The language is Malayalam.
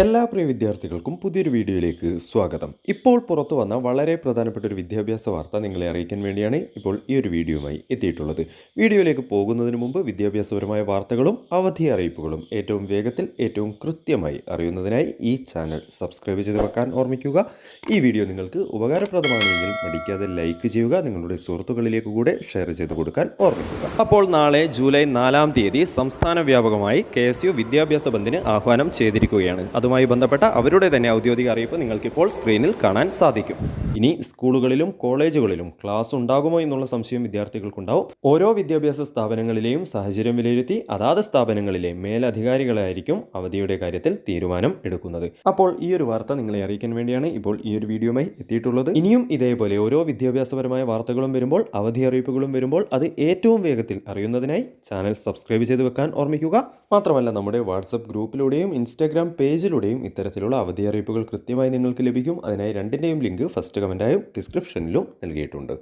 എല്ലാ പ്രിയ വിദ്യാർത്ഥികൾക്കും പുതിയൊരു വീഡിയോയിലേക്ക് സ്വാഗതം. ഇപ്പോൾ പുറത്തു വന്ന വളരെ പ്രധാനപ്പെട്ട ഒരു വിദ്യാഭ്യാസ വാർത്ത നിങ്ങളെ അറിയിക്കാൻ വേണ്ടിയാണ് ഇപ്പോൾ ഈ ഒരു വീഡിയോയുമായി എത്തിയിട്ടുള്ളത്. വീഡിയോയിലേക്ക് പോകുന്നതിന് മുമ്പ് വിദ്യാഭ്യാസപരമായ വാർത്തകളും അവധി അറിയിപ്പുകളും ഏറ്റവും വേഗത്തിൽ ഏറ്റവും കൃത്യമായി അറിയുന്നതിനായി ഈ ചാനൽ സബ്സ്ക്രൈബ് ചെയ്ത് വെക്കാൻ ഓർമ്മിക്കുക. ഈ വീഡിയോ നിങ്ങൾക്ക് ഉപകാരപ്രദമാണെങ്കിൽ മടിക്കാതെ ലൈക്ക് ചെയ്യുക നിങ്ങളുടെ സുഹൃത്തുക്കളിലേക്ക് കൂടെ ഷെയർ ചെയ്ത് കൊടുക്കാൻ ഓർമ്മിക്കുക. അപ്പോൾ നാളെ ജൂലൈ നാലാം തീയതി സംസ്ഥാന വ്യാപകമായി കെ വിദ്യാഭ്യാസ ബന്ദിന് ആഹ്വാനം ചെയ്തിരിക്കുകയാണ്. അതുമായി ബന്ധപ്പെട്ട അവരുടെ തന്നെ ഔദ്യോഗിക അറിയിപ്പ് നിങ്ങൾക്കിപ്പോൾ സ്ക്രീനിൽ കാണാൻ സാധിക്കും. ഇനി സ്കൂളുകളിലും കോളേജുകളിലും ക്ലാസ് ഉണ്ടാകുമോ എന്നുള്ള സംശയം വിദ്യാർത്ഥികൾക്കുണ്ടാവും. ഓരോ വിദ്യാഭ്യാസ സ്ഥാപനങ്ങളിലെയും സാഹചര്യം വിലയിരുത്തി അതാത് സ്ഥാപനങ്ങളിലെ മേലധികാരികളായിരിക്കും അവധിയുടെ കാര്യത്തിൽ തീരുമാനം എടുക്കുന്നത്. അപ്പോൾ ഈ ഒരു വാർത്ത നിങ്ങളെ അറിയിക്കാൻ വേണ്ടിയാണ് ഇപ്പോൾ ഈ ഒരു വീഡിയോയുമായി എത്തിയിട്ടുള്ളത്. ഇനിയും ഇതേപോലെ ഓരോ വിദ്യാഭ്യാസപരമായ വാർത്തകളും വരുമ്പോൾ അവധി അറിയിപ്പുകളും വരുമ്പോൾ അത് ഏറ്റവും വേഗത്തിൽ അറിയുന്നതിനായി ചാനൽ സബ്സ്ക്രൈബ് ചെയ്ത് വെക്കാൻ ഓർമ്മിക്കുക. മാത്രമല്ല നമ്മുടെ വാട്സപ്പ് ഗ്രൂപ്പിലൂടെയും ഇൻസ്റ്റാഗ്രാം പേജിലൂടെയും ഇത്തരത്തിലുള്ള അവധി അറിയിപ്പുകൾ കൃത്യമായി നിങ്ങൾക്ക് ലഭിക്കും. അതിനായി രണ്ടിന്റെയും ലിങ്ക് ഫസ്റ്റ് കമന്റായും ഡിസ്ക്രിപ്ഷനിലും നൽകിയിട്ടുണ്ട്.